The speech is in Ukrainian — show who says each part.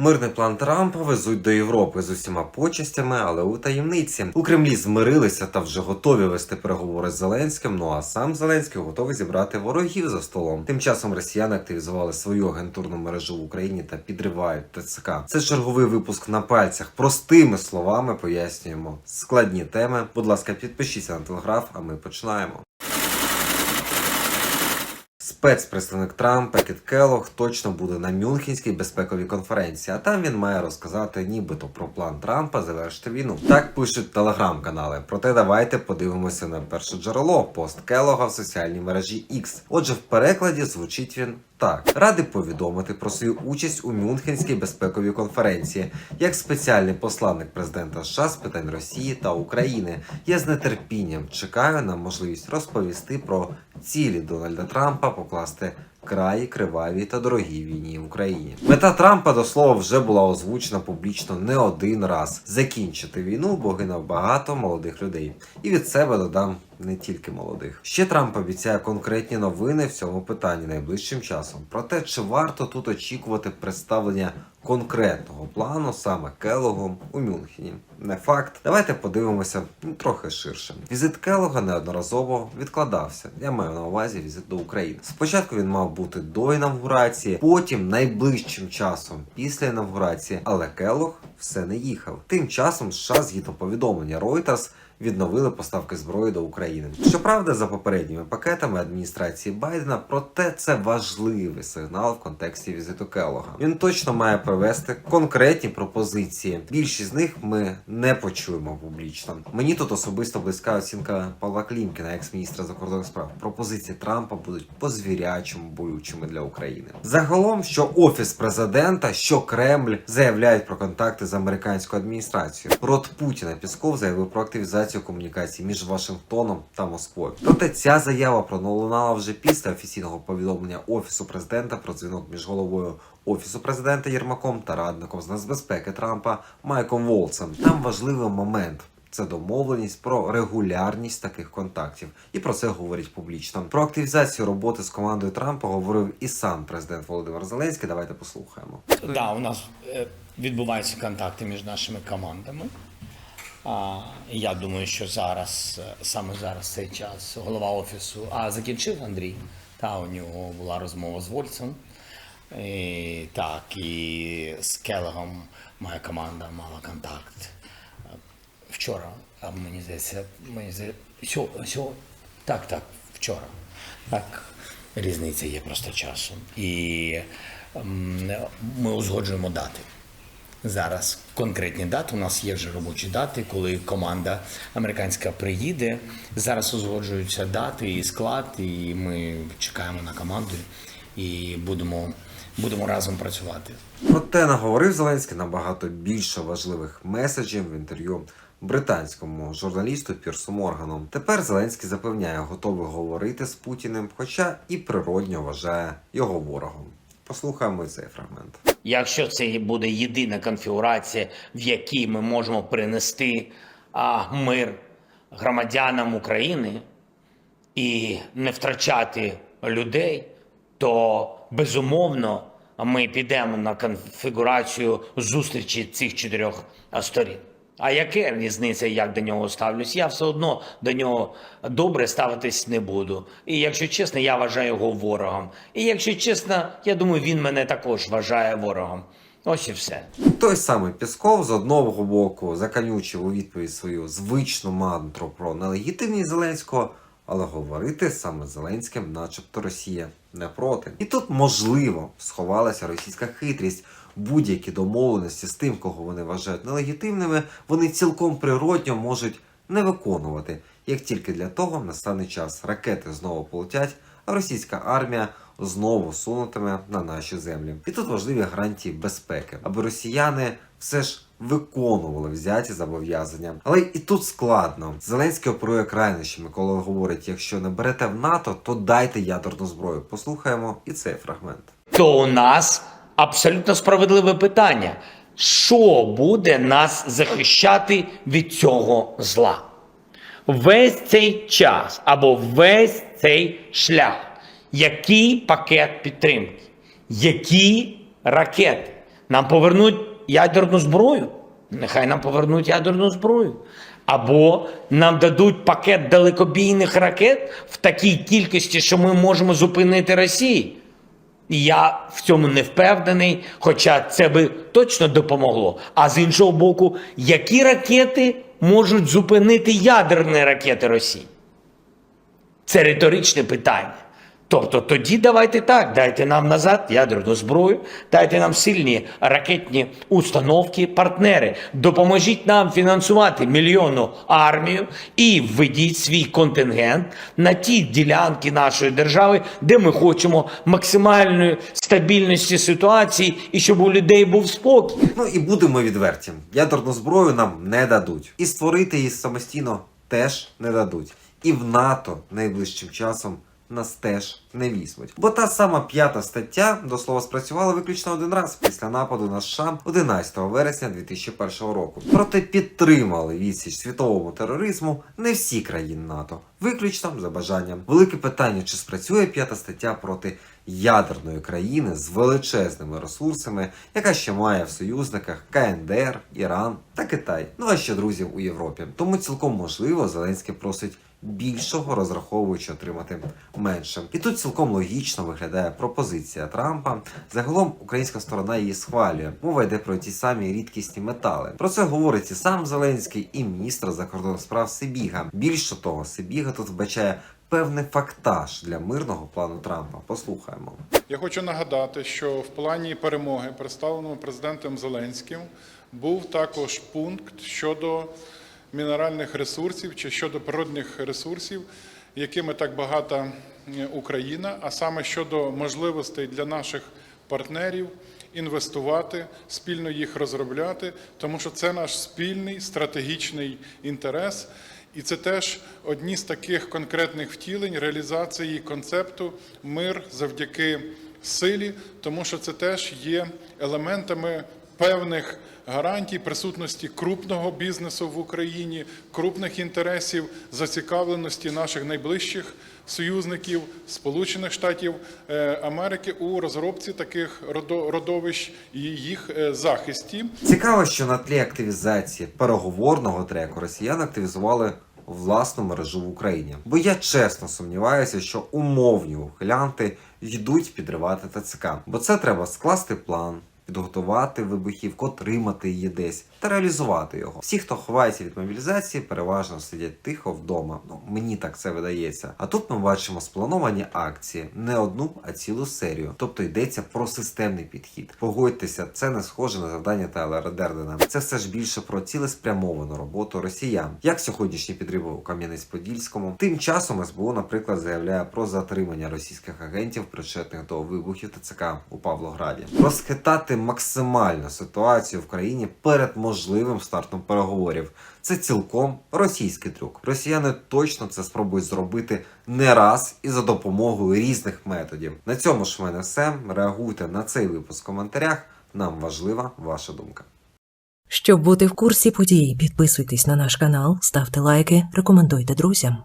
Speaker 1: Мирний план Трампа везуть до Європи з усіма почестями, але у таємниці. У Кремлі змирилися та вже готові вести переговори з Зеленським. Ну а сам Зеленський готовий зібрати ворогів за столом. Тим часом росіяни активізували свою агентурну мережу в Україні та підривають ТЦК. Це черговий випуск на пальцях. Простими словами пояснюємо складні теми. Будь ласка, підпишіться на телеграф, а ми починаємо. Спецпредставник Трампа Кіт Келлог точно буде на Мюнхенській безпековій конференції, а там він має розказати нібито про план Трампа завершити війну. Так пишуть телеграм-канали. Проте давайте подивимося на перше джерело пост Келлога в соціальній мережі X. Отже, в перекладі звучить він так: радий повідомити про свою участь у Мюнхенській безпековій конференції як спеціальний посланник президента США з питань Росії та України. Я з нетерпінням чекаю на можливість розповісти про цілі Дональда Трампа покласти край кривавій та дорогій війні в Україні. Мета Трампа до слова вже була озвучена публічно не один раз: закінчити війну, бо гинув багато молодих людей. І від себе додам не тільки молодих. Ще Трамп обіцяє конкретні новини в цьому питанні найближчим часом. Проте чи варто тут очікувати представлення конкретного плану саме Келлогом у Мюнхені? Не факт. Давайте подивимося ну, трохи ширше. Візит Келлога неодноразово відкладався. Я маю на увазі візит до України. Спочатку він мав бути до інавгурації, потім найближчим часом після інавгурації, але Келлог все не їхав. Тим часом США, згідно повідомлення Reuters, відновили поставки зброї до України. Щоправда, за попередніми пакетами адміністрації Байдена, проте це важливий сигнал в контексті візиту Келлога. Він точно має привести конкретні пропозиції. Більшість з них ми не почуємо публічно. Мені тут особисто близька оцінка Павла Клімкіна, екс-міністра закордонних справ. Пропозиції Трампа будуть по звірячому болючими для України. Загалом, що офіс президента, що Кремль заявляють про контакти з американською адміністрацією. Рот Путіна Пісков заявив про активізацію комунікацій між Вашингтоном та Москвою. Проте ця заява пролунала вже після офіційного повідомлення офісу президента про дзвінок між головою офісу президента Єрмаком та радником з нацбезпеки Трампа Майком Волцем. Там важливий момент. Це домовленість про регулярність таких контактів, і про це говорять публічно. Про активізацію роботи з командою Трампа говорив і сам президент Володимир Зеленський. Давайте послухаємо.
Speaker 2: Да, у нас е, відбуваються контакти між нашими командами. А, я думаю, що зараз, е, саме зараз цей час, голова офісу. А закінчив Андрій. Та у нього була розмова з Вольцем. І, так, і з Келегом моя команда мала контакт. Вчора, а мені здається, мені здається, сьо, сьо, так, так, вчора. Так, різниця є просто часом. І ми узгоджуємо дати. Зараз конкретні дати. У нас є вже робочі дати, коли команда американська приїде. Зараз узгоджуються дати і склад, і ми чекаємо на команду і будемо, будемо разом працювати.
Speaker 1: Проте наговорив Зеленський набагато більше важливих меседжів в інтерв'ю британському журналісту Пірсу Моргану. Тепер Зеленський запевняє, готовий говорити з Путіним, хоча і природньо вважає його ворогом. Послухаємо цей фрагмент.
Speaker 2: Якщо це буде єдина конфігурація, в якій ми можемо принести а, мир громадянам України і не втрачати людей, то безумовно ми підемо на конфігурацію зустрічі цих чотирьох сторін. А яке різниця, як до нього ставлюсь? Я все одно до нього добре ставитись не буду. І якщо чесно, я вважаю його ворогом. І якщо чесно, я думаю, він мене також вважає ворогом. Ось і все.
Speaker 1: Той самий Пісков з одного боку заканючив у відповідь свою звичну мантру про нелегітимність Зеленського, але говорити саме Зеленським, начебто Росія не проти. І тут можливо сховалася російська хитрість. Будь-які домовленості з тим, кого вони вважають нелегітимними, вони цілком природньо можуть не виконувати, як тільки для того настане час. Ракети знову полетять, а російська армія знову сунутиме на наші землі. І тут важливі гарантії безпеки, аби росіяни все ж виконували взяті зобов'язання. Але і тут складно. Зеленський оперує крайнощами, коли говорить: якщо не берете в НАТО, то дайте ядерну зброю. Послухаємо і цей фрагмент.
Speaker 2: То у нас абсолютно справедливе питання: що буде нас захищати від цього зла? Весь цей час або весь цей шлях, який пакет підтримки, які ракети, Нам повернуть ядерну зброю. Нехай нам повернуть ядерну зброю. Або нам дадуть пакет далекобійних ракет в такій кількості, що ми можемо зупинити Росію. Я в цьому не впевнений, хоча це би точно допомогло. А з іншого боку, які ракети можуть зупинити ядерні ракети Росії? Це риторичне питання. Тобто тоді давайте так, дайте нам назад ядерну зброю, дайте нам сильні ракетні установки, партнери, допоможіть нам фінансувати мільйонну армію і введіть свій контингент на ті ділянки нашої держави, де ми хочемо максимальної стабільності ситуації і щоб у людей був спокій.
Speaker 1: Ну і будемо відверті, ядерну зброю нам не дадуть. І створити її самостійно теж не дадуть. І в НАТО найближчим часом нас теж не візьмуть. Бо та сама п'ята стаття до слова спрацювала виключно один раз після нападу на США 11 вересня 2001 року. Проте підтримали відсіч світовому тероризму не всі країни НАТО, виключно за бажанням. Велике питання, чи спрацює п'ята стаття проти ядерної країни з величезними ресурсами, яка ще має в союзниках КНДР, Іран та Китай. Ну а ще друзів у Європі. Тому цілком можливо Зеленський просить більшого, розраховуючи отримати менше. І тут цілком логічно виглядає пропозиція Трампа. Загалом українська сторона її схвалює. Мова йде про ті самі рідкісні метали. Про це говорить і сам Зеленський, і міністр закордонних справ Сибіга. Більше того, Сибіга тут вбачає певний фактаж для мирного плану Трампа. Послухаємо.
Speaker 3: Я хочу нагадати, що в плані перемоги, представленому президентом Зеленським, був також пункт щодо мінеральних ресурсів чи щодо природних ресурсів, якими так багата Україна, а саме щодо можливостей для наших партнерів інвестувати, спільно їх розробляти, тому що це наш спільний стратегічний інтерес. І це теж одні з таких конкретних втілень реалізації концепту мир завдяки силі, тому що це теж є елементами певних гарантій присутності крупного бізнесу в Україні, крупних інтересів, зацікавленості наших найближчих союзників Сполучених Штатів е, Америки у розробці таких родовищ і їх е, захисті.
Speaker 1: Цікаво, що на тлі активізації переговорного треку росіяни активізували власну мережу в Україні. Бо я чесно сумніваюся, що умовні ухилянти йдуть підривати ТЦК. Бо це треба скласти план. Підготувати вибухівку, отримати її десь та реалізувати його. Всі, хто ховається від мобілізації, переважно сидять тихо вдома. Ну мені так це видається. А тут ми бачимо сплановані акції, не одну, а цілу серію. Тобто йдеться про системний підхід. Погодьтеся, це не схоже на завдання Тайлера Дердена. Це все ж більше про цілеспрямовану роботу росіян, як сьогоднішні підриви у Кам'янець-Подільському. Тим часом СБУ, наприклад, заявляє про затримання російських агентів, причетних до вибухів ТЦК у Павлограді. Розхитати максимально ситуацію в країні перед можливим стартом переговорів. Це цілком російський трюк. Росіяни точно це спробують зробити не раз і за допомогою різних методів. На цьому ж в мене все. Реагуйте на цей випуск в коментарях. Нам важлива ваша думка.
Speaker 4: Щоб бути в курсі подій, підписуйтесь на наш канал, ставте лайки, рекомендуйте друзям.